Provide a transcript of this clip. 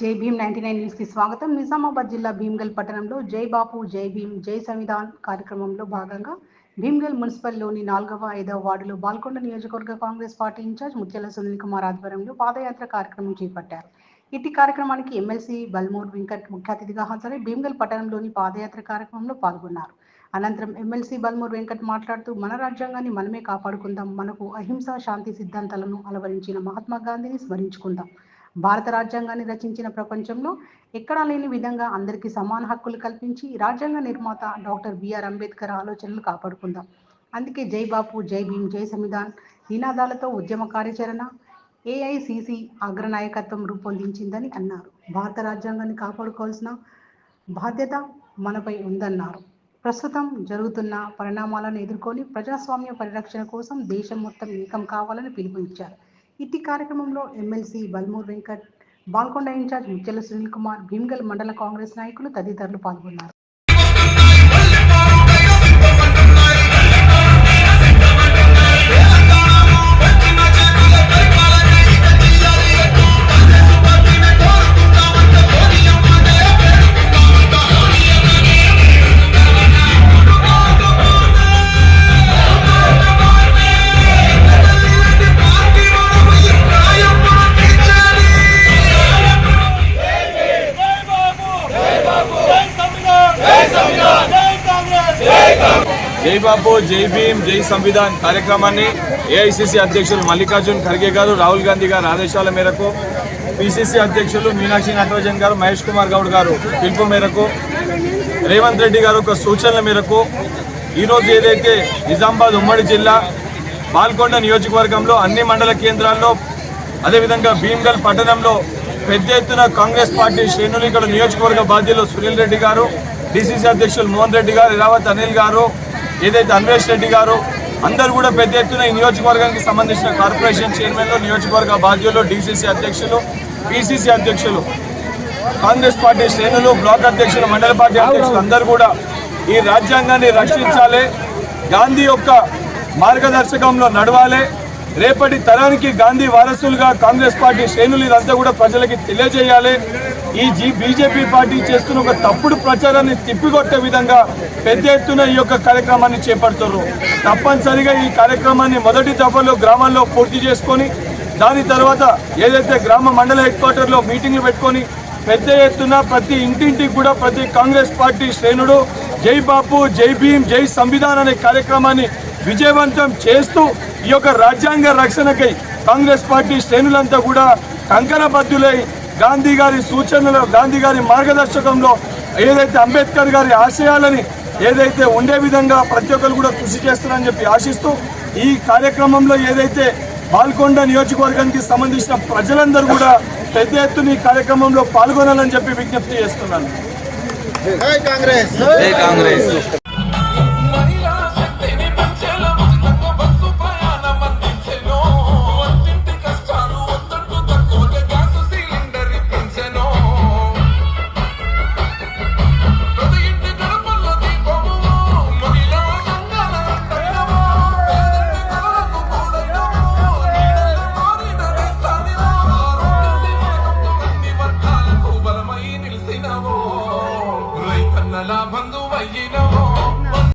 జై Bhim ninety nine న్యూస్కి స్వాగతం. నిజామాబాద్ జిల్లా భీమ్గల్ పట్టణంలో జై బాపు జై భీమ్ జై సంవిధాన్ కార్యక్రమంలో భాగంగా భీమ్గల్ మున్సిపల్లోని నాలుగవ ఐదవ వార్డులో బాల్కొండ నియోజకవర్గ కాంగ్రెస్ పార్టీ ఇన్ఛార్జ్ ముత్యాల సునీల్ కుమార్ ఆధ్వర్యంలో పాదయాత్ర కార్యక్రమం చేపట్టారు. ఇటు కార్యక్రమానికి ఎమ్మెల్సీ బల్మూర్ వెంకట్ ముఖ్య అతిథిగా హాజరై భీమ్గల్ పట్టణంలోని పాదయాత్ర కార్యక్రమంలో పాల్గొన్నారు. అనంతరం ఎమ్మెల్సీ బల్మూర్ వెంకట్ మాట్లాడుతూ మన రాజ్యాంగాన్ని మనమే కాపాడుకుందాం మనకు అహింస శాంతి సిద్ధాంతాలను అలవరించిన మహాత్మా గాంధీని స్మరించుకుందాం. భారత రాజ్యాంగాన్ని రచించిన ప్రపంచంలో ఎక్కడా లేని విధంగా అందరికీ సమాన హక్కులు కల్పించి రాజ్యాంగ నిర్మాత డాక్టర్ బిఆర్ అంబేద్కర్ ఆలోచనలు కాపాడుకుందాం. అందుకే జై బాపు జై భీమ్ జై సంవిధాన్ నినాదాలతో ఉద్యమ కార్యాచరణ ఏఐసిసి అగ్రనాయకత్వం రూపొందించిందని అన్నారు. భారత రాజ్యాంగాన్ని కాపాడుకోవాల్సిన బాధ్యత మనపై ఉందన్నారు. ప్రస్తుతం జరుగుతున్న పరిణామాలను ఎదుర్కొని ప్రజాస్వామ్య పరిరక్షణ కోసం దేశం మొత్తం ఏకం కావాలని పిలుపునిచ్చారు. ఇట్టి కార్యక్రమంలో ఎమ్మెల్సీ బల్మూర్ వెంకట్ బాల్కొండ ఇన్ఛార్జ్ ముత్యాల సునీల్ కుమార్ భీమ్గల్ మండల కాంగ్రెస్ నాయకులు తదితరులు పాల్గొన్నారు. జై బాబు జై భీమ్ జై సంవిధాన్ కార్యక్రమాన్ని ఏఐసిసి అధ్యక్షులు మల్లికార్జున్ ఖర్గే గారు రాహుల్ గాంధీ గారు ఆదేశాల మేరకు పిసిసి అధ్యక్షులు మీనాక్షి నటరాజన్ గారు మహేష్ కుమార్ గౌడ్ గారు పిలుపు మేరకు రేవంత్ రెడ్డి గారు ఒక సూచనల మేరకు ఈరోజు ఏదైతే నిజామాబాద్ ఉమ్మడి జిల్లా పాల్కొండ నియోజకవర్గంలో అన్ని మండల కేంద్రాల్లో అదేవిధంగా భీమ్గల్ పట్టణంలో పెద్ద ఎత్తున కాంగ్రెస్ పార్టీ శ్రేణులు ఇక్కడ నియోజకవర్గ బాధ్యులు సునీల్ రెడ్డి గారు డిసిసి అధ్యక్షులు మోహన్ రెడ్డి గారు ఇరావత్ అనిల్ గారు ఏదైతే అన్వేష్ రెడ్డి గారు అందరూ కూడా పెద్ద ఎత్తున ఈ నియోజకవర్గానికి సంబంధించిన కార్పొరేషన్ చైర్మన్లు నియోజకవర్గ బాధ్యులు డిసిసి అధ్యక్షులు పిసిసి అధ్యక్షులు కాంగ్రెస్ పార్టీ శ్రేణులు బ్లాక్ అధ్యక్షులు మండల పార్టీ అధ్యక్షులు అందరూ కూడా ఈ రాజ్యాంగాన్ని రక్షించాలి గాంధీ యొక్క మార్గదర్శకంలో నడవాలి. రేపటి తరానికి గాంధీ వారసులుగా కాంగ్రెస్ పార్టీ శ్రేణులు ఇదంతా కూడా ప్రజలకి తెలియజేయాలి. ఈ జీ బీజేపీ పార్టీ చేస్తున్న ఒక తప్పుడు ప్రచారాన్ని తిప్పికొట్టే విధంగా పెద్ద ఎత్తున ఈ యొక్క కార్యక్రమాన్ని చేపడుతున్నారు తప్పనిసరిగా ఈ కార్యక్రమాన్ని మొదటి దఫలో గ్రామాల్లో పూర్తి చేసుకొని దాని తర్వాత ఏదైతే గ్రామ మండల హెడ్ క్వార్టర్లో మీటింగ్లు పెట్టుకొని పెద్ద ఎత్తున ప్రతి ఇంటింటికి కూడా ప్రతి కాంగ్రెస్ పార్టీ శ్రేణుడు జై బాపు జై భీమ్ జై సంవిధాన్ అనే కార్యక్రమాన్ని విజయవంతం చేస్తూ ఈ యొక్క రాజ్యాంగ రక్షణకై కాంగ్రెస్ పార్టీ శ్రేణులంతా కూడా కంకణబద్ధులై గాంధీ గారి సూచనలు గాంధీ గారి మార్గదర్శకంలో ఏదైతే అంబేద్కర్ గారి ఆశయాలని ఏదైతే ఉండే విధంగా ప్రతి ఒక్కరు కూడా కృషి చేస్తారని చెప్పి ఆశిస్తూ ఈ కార్యక్రమంలో ఏదైతే బాల్కొండ నియోజకవర్గానికి సంబంధించిన ప్రజలందరూ కూడా పెద్ద ఎత్తున ఈ కార్యక్రమంలో పాల్గొనాలని చెప్పి విజ్ఞప్తి చేస్తున్నాను. కాంగ్రెస్. you know